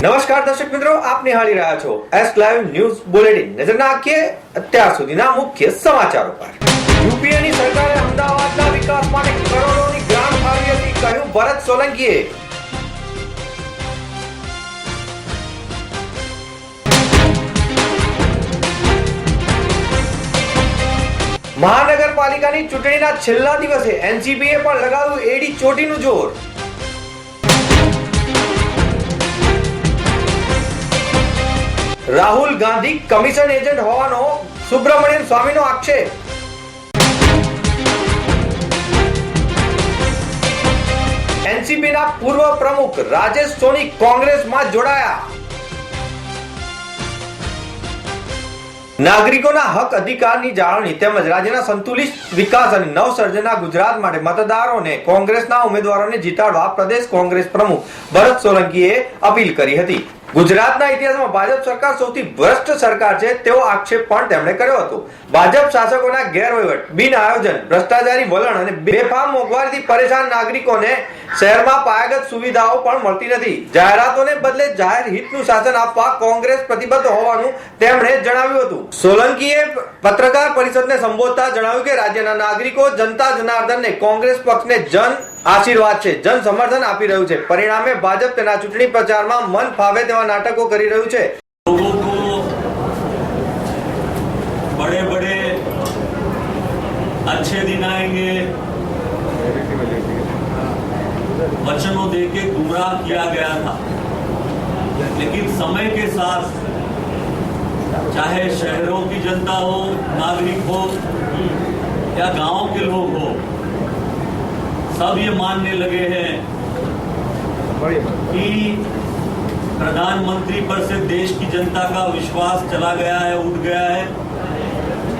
નમસ્કાર દર્શક મિત્રો, આપ નિહાળી રહ્યા છો એસ લાઈવ ન્યૂઝ બુલેટિન નજર નાખીએ અત્યાર સુધીના મુખ્ય સમાચારો પર. યુપીએની સરકારે અમદાવાદના વિકાસ માટે કરોડોની ગ્રાન્ટ ફાળવી હતી. કહ્યું, ભરત સોલંકીએ મહાનગરપાલિકાની ચૂંટણીના છેલ્લા દિવસે એનસીપીએ પણ લગાવ્યું એડી ચોટીનું જોર. રાહુલ ગાંધી કમિશન એજન્ટ હોવાનો સુબ્રમણ્યમ સ્વામીનો આક્ષેપ. એનસીપી ના પૂર્વ પ્રમુખ રાજેશ સોની કોંગ્રેસમાં જોડાયા. નાગરિકોના હક અધિકારની જાળવણી તેમજ રાજ્યના સંતુલિત વિકાસ અને નવસર્જનના ગુજરાત માટે મતદારોને કોંગ્રેસના ઉમેદવારોને જીતાડવા પ્રદેશ કોંગ્રેસ પ્રમુખ ભરત સોલંકીએ અપીલ કરી હતી. ગુજરાતના ઇતિહાસમાં ભાજપ સરકાર સૌથી ભ્રષ્ટ સરકાર છે તેવો આક્ષેપ પણ તેમણે કર્યો હતો. ભાજપ શાસકોના ગેરવહીવટ, બિન આયોજન, ભ્રષ્ટાચારી વલણ અને બેફામ મોંઘવારીથી પરેશાન નાગરિકોને શહેરમાં પાયાગત સુવિધાઓ પણ મળતી નથી. જાહેરાતોને બદલે જાહેર હિતનું શાસન આપવા કોંગ્રેસ પ્રતિબદ્ધ હોવાનું તેમણે જણાવ્યું હતું. સોલંકીએ પત્રકાર પરિષદને સંબોધતા જણાવ્યું કે રાજ્યના નાગરિકો જનતા જનાર્દનને કોંગ્રેસ પક્ષને જન આશીર્વાદ છે જન સમર્થન આપી રહ્યું છે પરિણામે ભાજપ તેના ચૂંટણી પ્રચારમાં મન ફાવે તેવા નાટકો કરી રહ્યું છે लोगों को बड़े बड़े अच्छे दिन आएंगे वचनों दे के गुमराह किया गया था लेकिन समय के साथ चाहे शहरों की जनता हो नागरिक हो या गांव के लोग हो सब ये मानने लगे हैं कि प्रधानमंत्री पर से देश की जनता का विश्वास चला गया है उठ गया है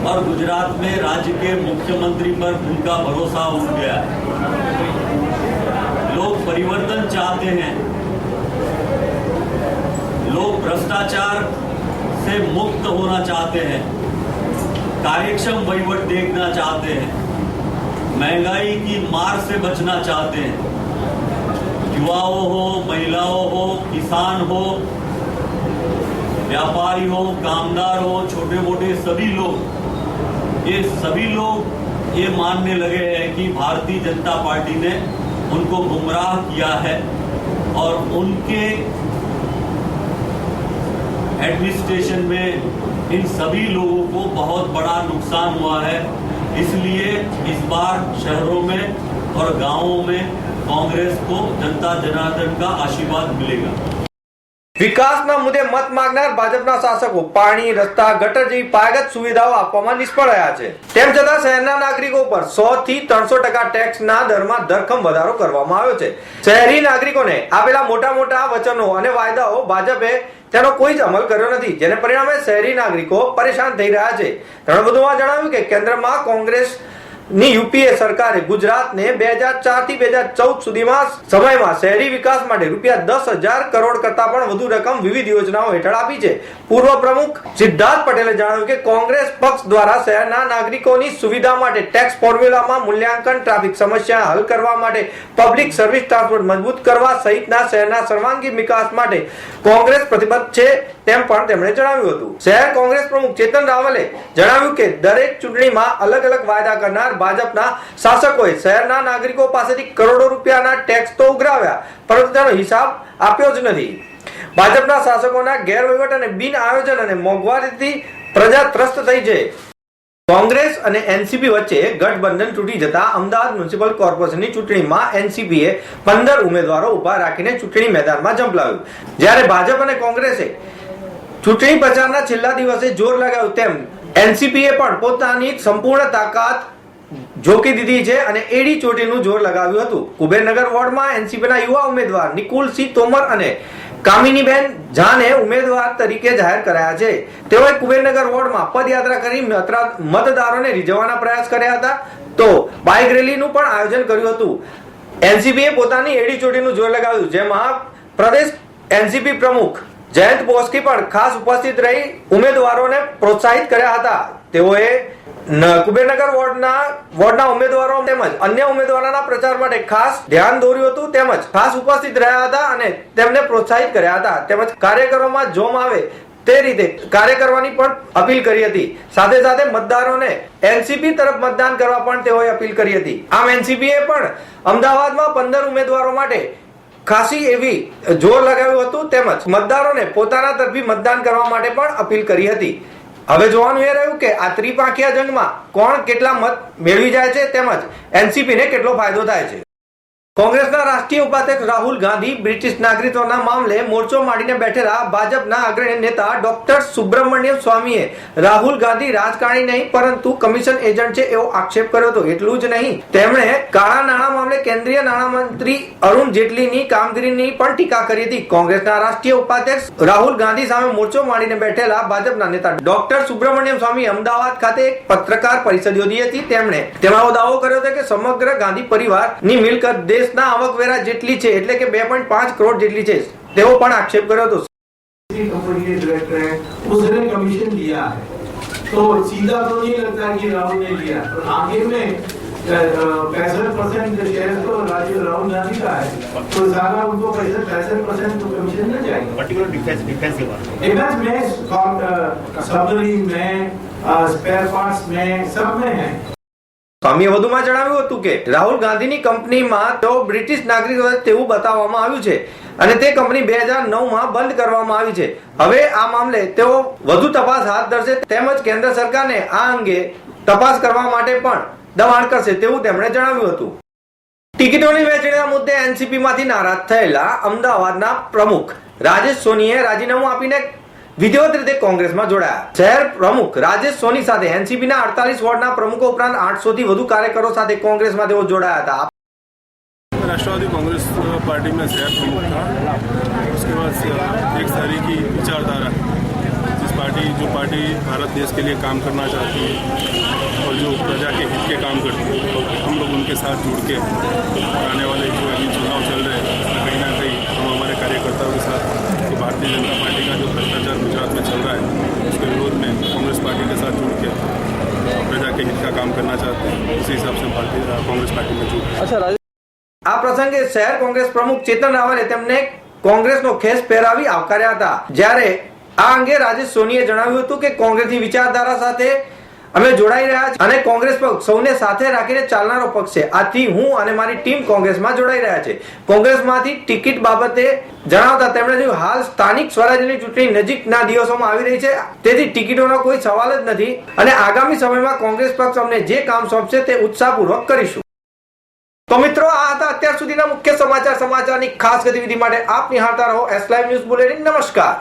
और गुजरात में राज्य के मुख्यमंत्री पर उनका भरोसा उठ गया है। लोग परिवर्तन चाहते हैं। लोग भ्रष्टाचार से मुक्त होना चाहते हैं। कार्यक्षम वहीवट देखना चाहते हैं। महँगाई की मार से बचना चाहते हैं। युवाओं हो, महिलाओं हो, किसान हो, व्यापारी हो कामदार हो छोटे मोटे सभी लोग, ये सभी लोग ये मानने लगे हैं कि भारतीय जनता पार्टी ने उनको गुमराह किया है और उनके एडमिनिस्ट्रेशन में इन सभी लोगों को बहुत बड़ा नुकसान हुआ है। इसलिए इस बार शहरों में और गांवों में कांग्रेस को जनता जनार्दन का आशीर्वाद मिलेगा વિકાસના મુદ્દે મત માંગનાર ભાજપના શાસકો પાણી રસ્તા ગટર જેવી પાયાગત સુવિધાઓ આપવામાં નિષ્ફળ રહ્યા છે તેમ છતાં શહેરના નાગરિકો પર સો થી ત્રણસો ટકા ટેક્સના દરમાં ધરખમ વધારો કરવામાં આવ્યો છે શહેરી નાગરિકોને આપેલા મોટા મોટા વચનો અને વાયદાઓ ભાજપે તેનો કોઈ જ અમલ કર્યો નથી, જેને પરિણામે શહેરી નાગરિકો પરેશાન થઈ રહ્યા છે. તેમણે વધુમાં જણાવ્યું કે કેન્દ્રમાં કોંગ્રેસ ની યુપીએ સરકારે ગુજરાતને બે હજાર ચારથી બે હજાર ચૌદ સુધીમાં સમયમાં શહેરી વિકાસ માટે રૂપિયા દસ હજાર કરોડ કરતા પણ વધુ રકમ વિવિધ યોજનાઓ હેઠળ આપી છે. પૂર્વ પ્રમુખ સિદ્ધાર્થ પટેલે જણાવ્યું કે કોંગ્રેસ પક્ષ દ્વારા શહેરના નાગરિકોની સુવિધા માટે ટેક્સ ફોર્મ્યુલામાં મૂલ્યાંકન, ટ્રાફિક સમસ્યા હલ કરવા માટે પબ્લિક સર્વિસ ટ્રાન્સપોર્ટ મજબૂત કરવા સહિતના શહેરના સર્વાંગી વિકાસ માટે કોંગ્રેસ પ્રતિબદ્ધ છે. તેમ પણ તેમણે જણાવ્યું હતું. શહેર કોંગ્રેસ પ્રમુખ ચેતન રાવલે જણાવ્યું કે દરેક ચૂંટણીમાં અલગ અલગ વાયદા કરનાર ભાજપના શાસકોએ શહેરના નાગરિકો પાસેથી કરોડો રૂપિયાના ટેક્સ તો ઉઘરાવ્યા, પરંતુ તેનો હિસાબ આપ્યો જ નથી. ભાજપના શાસકોના ગેરવહીવટ અને બિન આયોજન અને મોંઘવારીથી પ્રજા ત્રસ્ત થઈ છે. કોંગ્રેસ અને એનસીપી વચ્ચે ગઠબંધન તૂટી જતા અમદાવાદ મ્યુનિસિપલ કોર્પોરેશનની ચૂંટણીમાં એનસીપીએ પંદર ઉમેદવારો ઊભા રાખીને ચૂંટણી મેદાનમાં ઝંપલાવ્યું. જ્યારે ભાજપ અને કોંગ્રેસે ચૂંટણી પ્રચારના છેલ્લા દિવસે જોર લગાવ્યું તેમ એનસીપીએ પણ પોતાની સંપૂર્ણ તાકાત જોકી દીધી છે અને એડી ચોટીનું જોર લગાવ્યું હતું. કુબેરનગર વોર્ડમાં એનસીપીના યુવા ઉમેદવાર નિકુલસિંહ તોમર અને કામિનીબેન ઝાને ઉમેદવાર તરીકે જાહેર કરાયા છે. તેઓએ કુબેરનગર વોર્ડમાં પદયાત્રા કરી મતદારોને રીઝવવાના પ્રયાસ કર્યા હતા. તો બાઇક રેલીનું પણ આયોજન કર્યું હતું. એનસીપીએ પોતાની એડી ચોટીનું જોર લગાવ્યું, જેમાં પ્રદેશ એનસીપી પ્રમુખ જયંત બોસ્કી પણ ખાસ ઉપસ્થિત રહી ઉમેદવારોને પ્રોત્સાહિત કર્યા હતા. તેઓએ કુબેરનગર વોર્ડના વોર્ડના ઉમેદવારો તેમજ અન્ય ઉમેદવારોના પ્રચાર માટે ખાસ ધ્યાન દોર્યું હતું. તેમજ ખાસ ઉપસ્થિત રહ્યા હતા અને તેમને પ્રોત્સાહિત કર્યા હતા. તેમજ કાર્યકરોમાં જોમ આવે તે રીતે કાર્ય કરવાની પણ અપીલ કરી હતી. સાથે સાથે મતદારોને એનસીપી તરફ મતદાન કરવા પણ તેઓએ અપીલ કરી હતી. આમ એનસીપીએ પણ અમદાવાદમાં પંદર ઉમેદવારો માટે ખાસી એવી જોર લગાવ્યું હતું તેમજ મતદારોને પોતાના તરફી મતદાન કરવા માટે પણ અપીલ કરી હતી. હવે જોવાનું એ રહ્યું કે આ ત્રિપાંખિયા જંગમાં કોણ કેટલા મત મેળવી જાય છે તેમજ એનસીપીને કેટલો ફાયદો થાય છે. કોંગ્રેસના રાષ્ટ્રીય ઉપાધ્યક્ષ રાહુલ ગાંધી બ્રિટિશ નાગરિકત્વના મામલે મોરચો માંડીને બેઠેલા ભાજપના અગ્રણી નેતા ડોક્ટર સુબ્રમણ્યમ સ્વામીએ રાહુલ ગાંધી રાજકારણી નહીં, પરંતુ કમિશન એજન્ટ છે એવો આક્ષેપ કર્યો હતો. એટલું જ નહીં, તેમણે કાળા નાણાં મામલે કેન્દ્રીય નાણામંત્રી અરુણ જેટલીની કામગીરીની પણ ટીકા કરી હતી. કોંગ્રેસના રાષ્ટ્રીય ઉપાધ્યક્ષ રાહુલ ગાંધી સામે મોરચો માંડીને બેઠેલા ભાજપના નેતા ડોક્ટર સુબ્રમણ્યમ સ્વામી અમદાવાદ ખાતે એક પત્રકાર પરિષદ યોજી હતી. તેમણે તેમાં દાવો કર્યો હતો કે સમગ્ર ગાંધી પરિવારની મિલકત દેશના આવકવેરા જેટલી છે એટલે કે બે પોઈન્ટ પાંચ કરોડ જેટલી છે તેવો પણ આક્ષેપ કર્યો હતો किसी कंपनी के डायरेक्टर है उसने कमीशन लिया है तो सीधा तो नहीं लगता कि राहुल ने लिया पर आगे में पैंसठ परसेंट शेयर तो राजीव राहुल गांधी का है तो सारा उनको पैंसठ पैंसठ परसेंट तो कमीशन मिल जाएगा पर्टिकुलर डिफेंस डिफेंस के बारे में डिफेंस में सबमरीन में स्पेयर पार्ट्स में सब में है સ્વામીએ વધુમાં જણાવ્યું હતું કે, રાહુલ ગાંધીની કંપનીમાં તેઓ બ્રિટિશ નાગરિક તેવું બતાવવામાં આવ્યું છે અને તે કંપની બે હજારમાં બંધ કરવામાં આવી છે. હવે આ મામલે તેઓ વધુ તપાસ હાથ ધરશે તેમજ કેન્દ્ર સરકારને આ અંગે તપાસ કરવા માટે પણ દબાણ કરશે તેવું તેમણે જણાવ્યું હતું. ટિકિટોની વહેંચણીના મુદ્દે એનસીપી માંથી નારાજ થયેલા અમદાવાદના પ્રમુખ રાજેશ સોનીએ રાજીનામું આપીને વિધિવત રીતે કોંગ્રેસમાં જોડાયા શહેર પ્રમુખ રાજેશ સોની સાથે એનસીપી ના અડતાલીસ વોર્ડના પ્રમુખો ઉપરાંત આઠસો થી વધુ કાર્યકરો સાથે કોંગ્રેસમાં તેઓ જોડાયા હતા राष्ट्रवादी कांग्रेस पार्टी में शहर प्रमुख था उसके बाद से एक सारी की विचारधारा जिस पार्टी जो पार्टी भारत देश के लिए काम करना चाहती है और जो प्रजा के हित के काम करती है तो हम लोग उनके साथ जुड़ के आने वाले जो अभी चुनाव चल रहे हैं उसमें कहीं ना कहीं हम हमारे कार्यकर्ताओं के साथ कि भारतीय जनता पार्टी का जो भ्रष्टाचार गुजरात में चल रहा है उसके विरोध में कांग्रेस पार्टी के साथ जुड़ के प्रजा के हित का काम करना चाहते हैं उसी हिसाब से हम भारतीय कांग्रेस पार्टी में जुड़ આ પ્રસંગે શહેર કોંગ્રેસ પ્રમુખ ચેતન રાવલે તેમને કોંગ્રેસનો ખેસ પહેરાવી આવકાર્યા હતા જ્યારે આ અંગે રાજેશ સોનીએ જણાવ્યું હતું કે કોંગ્રેસની વિચારધારા સાથે અમે જોડાઈ રહ્યા છીએ અને કોંગ્રેસ પક્ષ સૌને સાથે રાખીને ચાલનારો પક્ષ છે. આથી હું અને મારી ટીમ કોંગ્રેસમાં જોડાઈ રહ્યા છે. કોંગ્રેસમાંથી ટિકિટ બાબતે જણાવતા તેમણે કહ્યું હાલ સ્થાનિક સ્વરાજ્યની ચૂંટણી નજીકના દિવસોમાં આવી રહી છે. તેથી ટિકિટોનો કોઈ સવાલ જ નથી. અને આગામી સમયમાં કોંગ્રેસ પક્ષ અમને જે કામ સોંપશે તે ઉત્સાહપૂર્વક કરીશું. તો મિત્રો, આ હતા અત્યાર સુધીના મુખ્ય સમાચાર. સમાચારની ખાસ ગતિવિધિ માટે આપ નિહાળતા રહો. એસ લાઈવ ન્યૂઝ બુલેટિન નમસ્કાર.